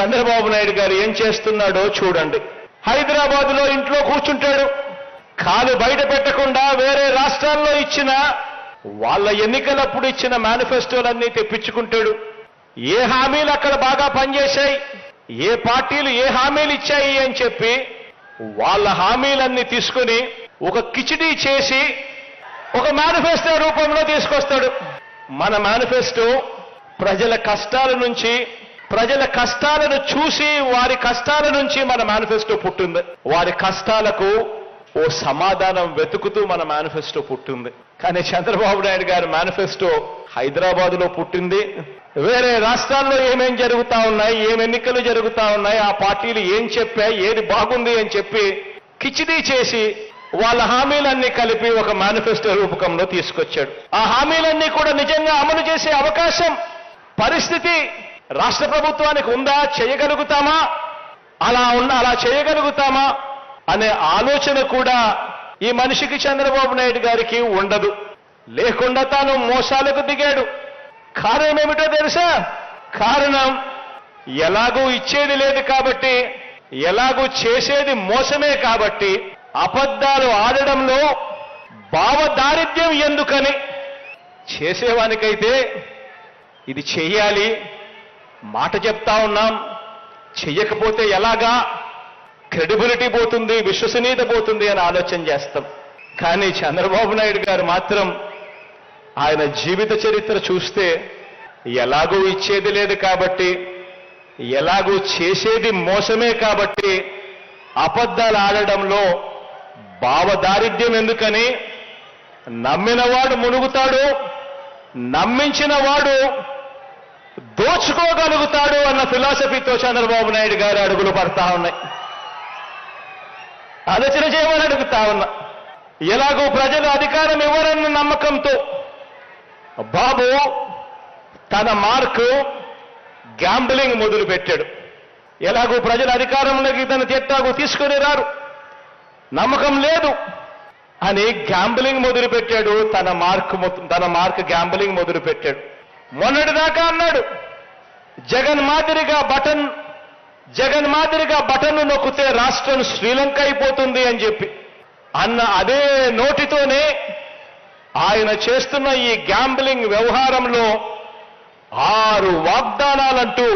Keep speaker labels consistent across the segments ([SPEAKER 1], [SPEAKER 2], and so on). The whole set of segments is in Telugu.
[SPEAKER 1] చంద్రబాబు నాయుడు గారు ఏం చేస్తున్నాడో చూడండి. హైదరాబాద్లో ఇంట్లో కూర్చుంటాడు. కాలు బయట పెట్టకుండా వేరే రాష్ట్రాల్లో ఇచ్చిన వాళ్ళ ఎన్నికలప్పుడు ఇచ్చిన మేనిఫెస్టోలన్నీ తెప్పించుకుంటాడు. ఏ హామీలు అక్కడ బాగా పనిచేశాయి? ఏ పార్టీలు ఏ హామీలు ఇచ్చాయి అని చెప్పి వాళ్ళ హామీలన్నీ తీసుకుని ఒక కిచిడీ చేసి ఒక మేనిఫెస్టో రూపంలో తీసుకొస్తాడు. మన మేనిఫెస్టో ప్రజల కష్టాల నుంచి ప్రజల కష్టాలను చూసి వారి కష్టాల నుంచి మన మేనిఫెస్టో పుట్టింది. వారి కష్టాలకు ఓ సమాధానం వెతుకుతూ మన మేనిఫెస్టో పుట్టింది. కానీ చంద్రబాబు నాయుడు గారి మేనిఫెస్టో హైదరాబాద్లో పుట్టింది. వేరే రాష్ట్రాల్లో ఏమేం జరుగుతా ఉన్నాయి ఏం ఎన్నికలు జరుగుతా ఉన్నాయి ఆ పార్టీలు ఏం చెప్పాయి ఏది బాగుంది అని చెప్పి కిచిడీ చేసి వాళ్ళ హామీలన్నీ కలిపి ఒక మేనిఫెస్టో రూపకంలో తీసుకొచ్చాడు. ఆ హామీలన్నీ కూడా నిజంగా అమలు చేసే అవకాశం పరిస్థితి రాష్ట్ర ప్రభుత్వానికి ఉందా చేయగలుగుతామా? అలా ఉన్న అలా చేయగలుగుతామా? అనే ఆలోచన కూడా ఈ మనిషికి చంద్రబాబు నాయుడు గారికి ఉండదు. లేకుండా తాను మోసాలకు దిగాడు. కారణం ఏమిటో తెలుసా? కారణం ఎలాగూ ఇచ్చేది లేదు కాబట్టి ఎలాగూ చేసేది మోసమే కాబట్టి అబద్ధాలు ఆడడంలో భావదారిద్ర్యం ఎందుకని? చేసేవానికైతే ఇది చెయ్యాలి మాట చెప్తా ఉన్నాం. చెయ్యకపోతే ఎలాగా? క్రెడిబిలిటీ పోతుంది విశ్వసనీయత పోతుంది అని ఆలోచన చేస్తాం. కానీ చంద్రబాబు నాయుడు గారు మాత్రం ఆయన జీవిత చరిత్ర చూస్తే ఎలాగూ ఇచ్చేది లేదు కాబట్టి ఎలాగూ చేసేది మోసమే కాబట్టి అబద్ధాలు ఆడడంలో భావదారిద్ర్యం ఎందుకని? నమ్మినవాడు మునుగుతాడు నమ్మించిన వాడు దోచుకోగలుగుతాడు అన్న ఫిలాసఫీతో చంద్రబాబు నాయుడు గారు అడుగులు పడతా ఉన్నాయి. ఆలోచన చేయమని అడుగుతా ఉన్నా. ఎలాగో ప్రజలు అధికారం ఇవ్వరన్న నమ్మకంతో బాబు తన మార్కు గ్యాంబ్లింగ్ మొదలు పెట్టాడు ఎలాగో ప్రజలు అధికారంలోకి తన తిట్టాకు తీసుకుని రారు. నమ్మకం లేదు అని గ్యాంబ్లింగ్ మొదలుపెట్టాడు తన మార్క్ మొత్తం- తన మార్క్ గ్యాంబ్లింగ్ మొదలుపెట్టాడు. మొన్నటిదాకా అన్నాడు జగన్ మాదిరిగా బటన్ జగన్ మాదిరిగా బటన్ నొక్కితే రాష్ట్రం శ్రీలంక అయిపోతుంది అని చెప్పి. అన్న అదే నోటితోనే ఆయన చేస్తున్న ఈ గ్యాంబ్లింగ్ వ్యవహారంలో ఆరు వాగ్దానాలంటూ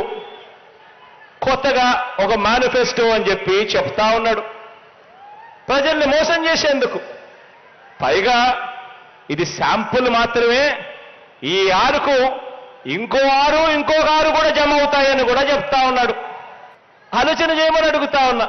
[SPEAKER 1] కొత్తగా ఒక మేనిఫెస్టో అని చెప్పి చెప్తా ఉన్నాడు. ప్రజల్ని మోసం చేసేందుకు. పైగా ఇది శాంపుల్ మాత్రమే. ఈ ఆరుకు ఇంకో ఆరు ఇంకో ఆరు కూడా జమ అవుతాయని కూడా చెప్తా ఉన్నాడు. ఆలోచన చేయమని అడుగుతా ఉన్నా.